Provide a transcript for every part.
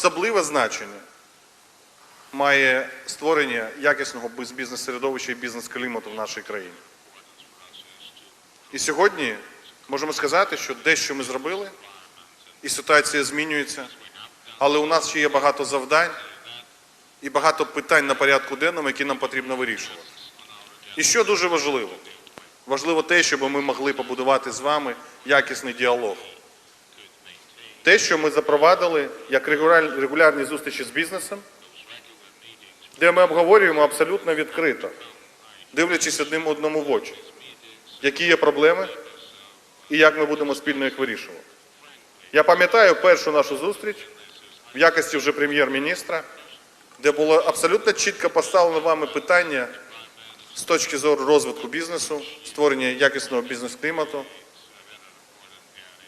особливе значення має створення якісного бізнес-середовища і бізнес-клімату в нашій країні. І сьогодні можемо сказати, що дещо ми зробили, і ситуація змінюється, але у нас ще є багато завдань і багато питань на порядку денному, які нам потрібно вирішувати. І що дуже важливо? Важливо те, щоб ми могли побудувати з вами якісний діалог. Те, що ми запровадили як регуляр- регулярні зустрічі з бізнесом, де ми обговорюємо абсолютно відкрито, дивлячись одним одному в очі, які є проблеми і як ми будемо спільно їх вирішувати. Я пам'ятаю першу нашу зустріч в якості вже прем'єр-міністра, де було абсолютно чітко поставлено вами питання з точки зору розвитку бізнесу, створення якісного бізнес-клімату,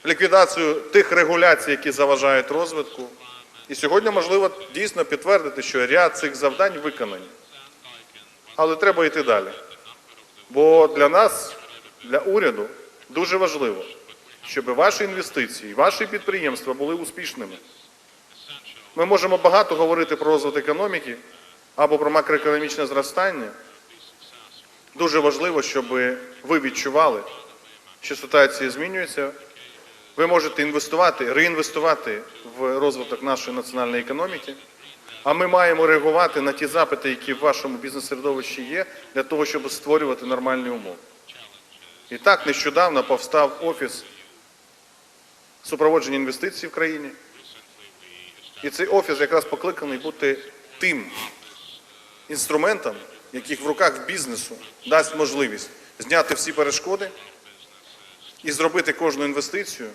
ліквідацію тих регуляцій, які заважають розвитку. І сьогодні можливо дійсно підтвердити, що ряд цих завдань виконані. Але треба йти далі. Бо для нас, для уряду, дуже важливо, щоб ваші інвестиції, ваші підприємства були успішними. Ми можемо багато говорити про розвиток економіки або про макроекономічне зростання. Дуже важливо, щоб ви відчували, що ситуація змінюється. Ви можете інвестувати, реінвестувати в розвиток нашої національної економіки. А ми маємо реагувати на ті запити, які в вашому бізнес-середовищі є, для того, щоб створювати нормальні умови. І так нещодавно повстав офіс супроводження інвестицій в країні. І цей офіс якраз покликаний бути тим інструментом, який в руках бізнесу дасть можливість зняти всі перешкоди і зробити кожну інвестицію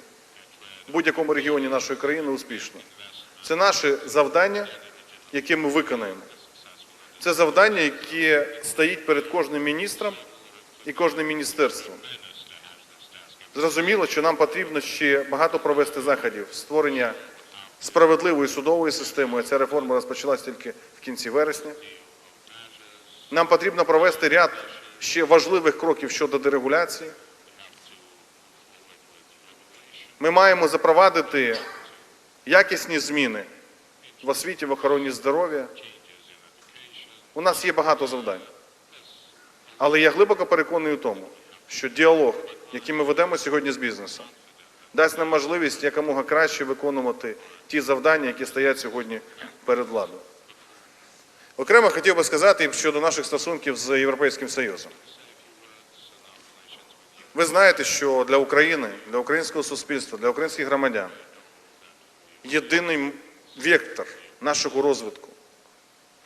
в будь-якому регіоні нашої країни успішно. Це наше завдання, яке ми виконаємо. Це завдання, яке стоїть перед кожним міністром і кожним міністерством. Зрозуміло, що нам потрібно ще багато провести заходів створення справедливої судової системи. Ця реформа розпочалась тільки в кінці вересня. Нам потрібно провести ряд ще важливих кроків щодо дерегуляції. Ми маємо запровадити якісні зміни в освіті, в охороні здоров'я. У нас є багато завдань. Але я глибоко переконаний у тому, що діалог, який ми ведемо сьогодні з бізнесом, дасть нам можливість якомога краще виконувати ті завдання, які стоять сьогодні перед владою. Окремо хотів би сказати щодо наших стосунків з Європейським Союзом. Ви знаєте, що для України, для українського суспільства, для українських громадян єдиний вектор нашого розвитку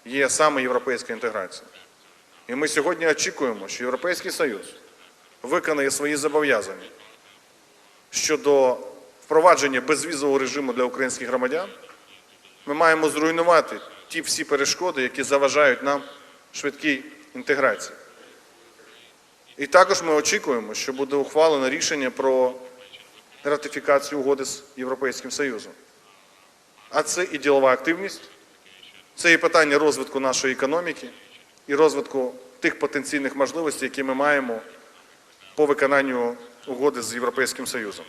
є саме європейська інтеграція. І ми сьогодні очікуємо, що Європейський Союз виконає свої зобов'язання щодо впровадження безвізового режиму для українських громадян. Ми маємо зруйнувати ті всі перешкоди, які заважають нам швидкій інтеграції. І також ми очікуємо, що буде ухвалено рішення про ратифікацію угоди з Європейським Союзом. А це і ділова активність, це і питання розвитку нашої економіки, і розвитку тих потенційних можливостей, які ми маємо по виконанню угоди з Європейським Союзом.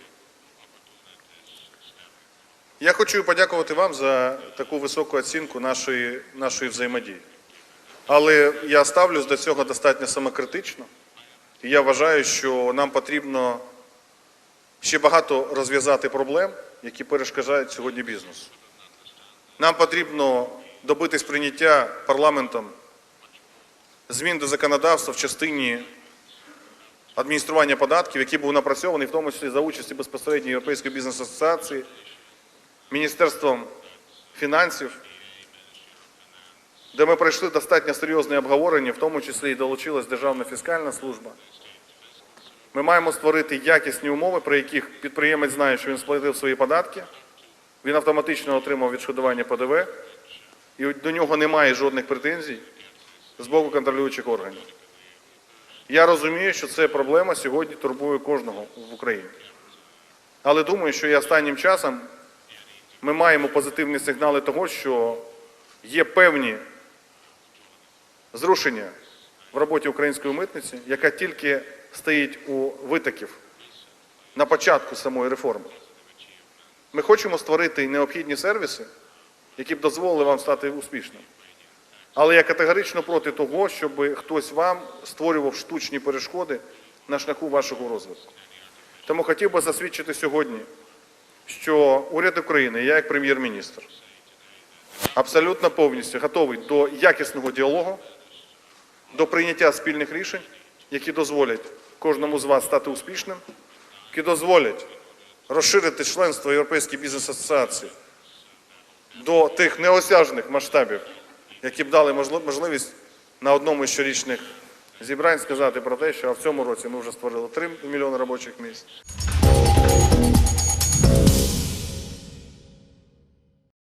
Я хочу подякувати вам за таку високу оцінку нашої, нашої взаємодії. Але я ставлюсь до цього достатньо самокритично. І я вважаю, що нам потрібно ще багато розв'язати проблем, які перешкоджають сьогодні бізнесу. Нам потрібно добитись прийняття парламентом змін до законодавства в частині адміністрування податків, який був напрацьований, в тому числі за участі безпосередньо Європейської бізнес-асоціації, Міністерством фінансів, де ми пройшли достатньо серйозне обговорення, в тому числі і долучилась Державна фіскальна служба. Ми маємо створити якісні умови, при яких підприємець знає, що він сплатив свої податки, він автоматично отримав відшкодування ПДВ, і до нього немає жодних претензій з боку контролюючих органів. Я розумію, що це проблема сьогодні турбує кожного в Україні. Але думаю, що і останнім часом ми маємо позитивні сигнали того, що є певні зрушення в роботі української митниці, яка тільки стоїть у витоків на початку самої реформи. Ми хочемо створити необхідні сервіси які б дозволили вам стати успішним. Але я категорично проти того, щоб хтось вам створював штучні перешкоди на шляху вашого розвитку. Тому хотів би засвідчити сьогодні, що уряд України, я як прем'єр-міністр, абсолютно повністю готовий до якісного діалогу, до прийняття спільних рішень, які дозволять кожному з вас стати успішним, які дозволять розширити членство Європейської бізнес-асоціації до тих неосяжних масштабів, які б дали можливість на одному із щорічних зібрань сказати про те, що в цьому році ми вже створили 3 мільйони робочих місць.